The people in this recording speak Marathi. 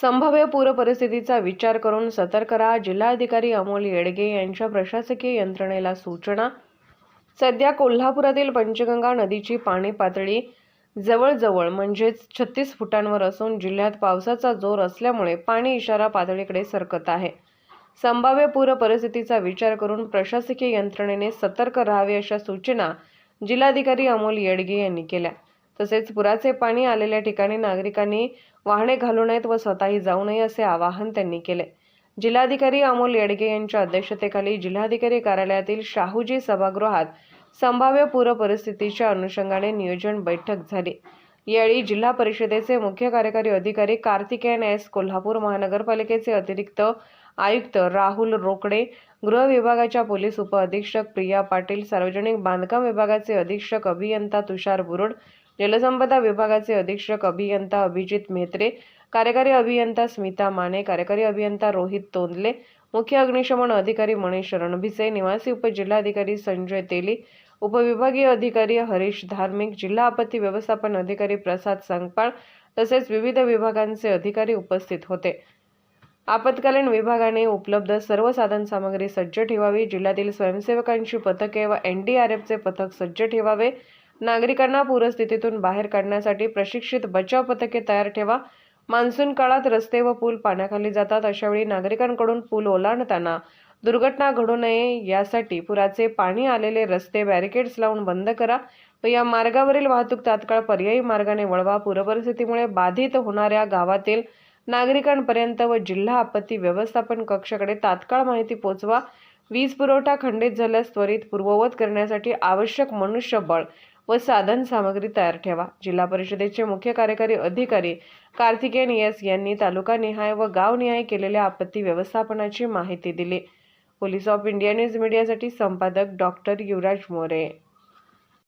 संभाव्य पूर परिस्थितीचा विचार करून सतर्क राहा. जिल्हाधिकारी अमोल येडगे यांच्या प्रशासकीय यंत्रणेला सूचना. सध्या कोल्हापुरातील पंचगंगा नदीची पाणी पातळी जवळजवळ म्हणजेच छत्तीस फुटांवर असून जिल्ह्यात पावसाचा जोर असल्यामुळे पाणी इशारा पातळीकडे सरकत आहे. संभाव्य पूर परिस्थितीचा विचार करून प्रशासकीय यंत्रणेने सतर्क राहावे अशा सूचना जिल्हाधिकारी अमोल येडगे यांनी केल्या. तसेच पुराचे पाणी आलेल्या ठिकाणी नागरिकांनी वाहने घालू नयेत व स्वतःही जाऊ नये असे आवाहन त्यांनी केले. जिल्हाधिकारी अमोल येडगे यांच्या अध्यक्षतेखाली जिल्हाधिकारी कार्यालयातील शाहूजी सभागृहात संभाव्य पूर परिस्थितीच्या अनुषंगाने नियोजन बैठक झाली. यावेळी जिल्हा परिषदेचे मुख्य कार्यकारी अधिकारी कार्तिकेयन एस कोल्हापूर महानगरपालिकेचे अतिरिक्त आयुक्त राहुल रोकडे गृह विभागाच्या पोलीस उपअधीक्षक प्रिया पाटील सार्वजनिक बांधकाम विभागाचे अधीक्षक अभियंता तुषार बुरुड जलसंपदा विभागाचे अधीक्षक अभियंता अभिजित म्हेत्रे कार्यकारी अभियंता स्मिता माने कार्यकारी अभियंता रोहित तोंदले मुख्य अग्निशमन अधिकारी मनीष रणभिसे निवासी उपजिल्हाधिकारी संजय तेली उपविभागीय अधिकारी हरीश धार्मिक जिल्हा आपत्ती व्यवस्थापन अधिकारी प्रसाद संगपाळ तसेच विविध विभागांचे अधिकारी उपस्थित होते. आपत्कालीन विभागाने उपलब्ध सर्व साधनसामग्री सज्ज ठेवावी जिल्ह्यातील स्वयंसेवकांची पथके व एन डी आर एफचे पथक सज्ज ठेवावे नागरिकांना पूरस्थितीतून बाहेर काढण्यासाठी प्रशिक्षित बचाव पथके तयार ठेवा. मान्सून काळात रस्ते व पूल पाण्याखाली जातात. अशावेळी नागरिकांकडून पूल ओलांडताना दुर्घटना घडू नये यासाठी पुराचे पाणी आलेले रस्ते बॅरिकेड्स लावून बंद करा व या मार्गावरील वाहतूक तात्काळ पर्यायी मार्गाने वळवा. पूरपरिस्थितीमुळे बाधित होणाऱ्या गावातील नागरिकांपर्यंत व जिल्हा आपत्ती व्यवस्थापन कक्षाकडे तात्काळ माहिती पोहोचवा वीज पुरवठा खंडित झाल्यास त्वरित पूर्ववत करण्यासाठी आवश्यक मनुष्यबळ व साधन सामग्री तयार ठेवा. जिल्हा परिषदेचे मुख्य कार्यकारी अधिकारी कार्तिकेयन एस यांनी तालुकानिहाय व गावनिहाय केलेल्या आपत्ती व्यवस्थापनाची माहिती दिली. पोलीस ऑफ इंडिया न्यूज मीडियासाठी संपादक डॉक्टर युवराज मोरे.